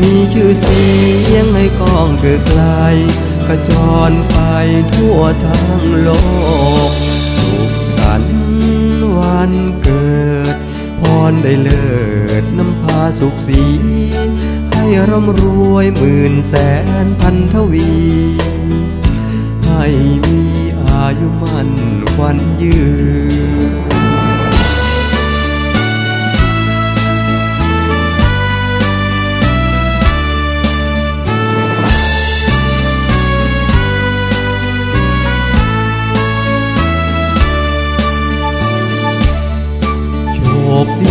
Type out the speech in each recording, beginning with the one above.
มีชื่อเสียงให้กองเกิดไกลกระจรไปทั่วทั้งโลก สุขสันต์วันเกิด พรได้เลิศน้ำพาสุขสี ให้ร่ำรวยหมื่นแสนพันทวี ให้มีอายุมั่นควันยืน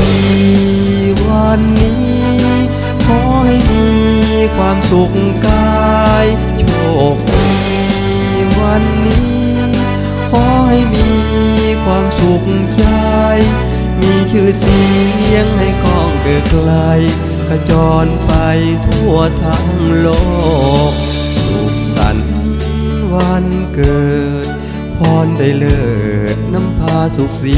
คดีวันนี้ ขอให้มีความสุขกายโชคดีวันนี้ ขอให้มีความสุขใจมีชื่อเสียงให้กองเกิดไกลกระจรไปทั่วทั้งโลก สุขสันต์วันเกิด พรได้เลิศน้ำพาสุขสี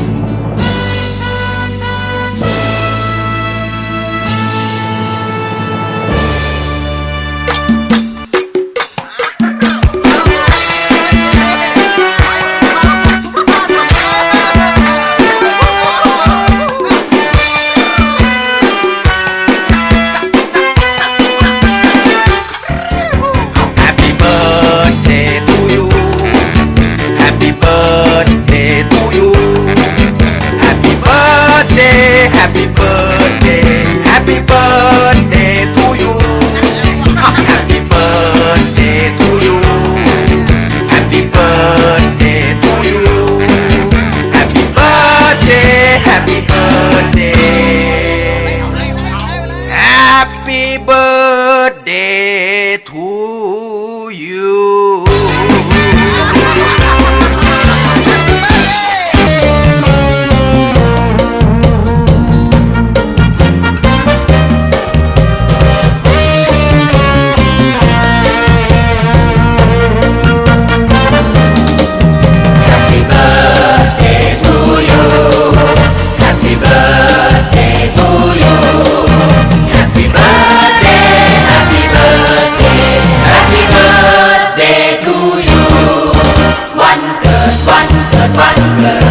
กิ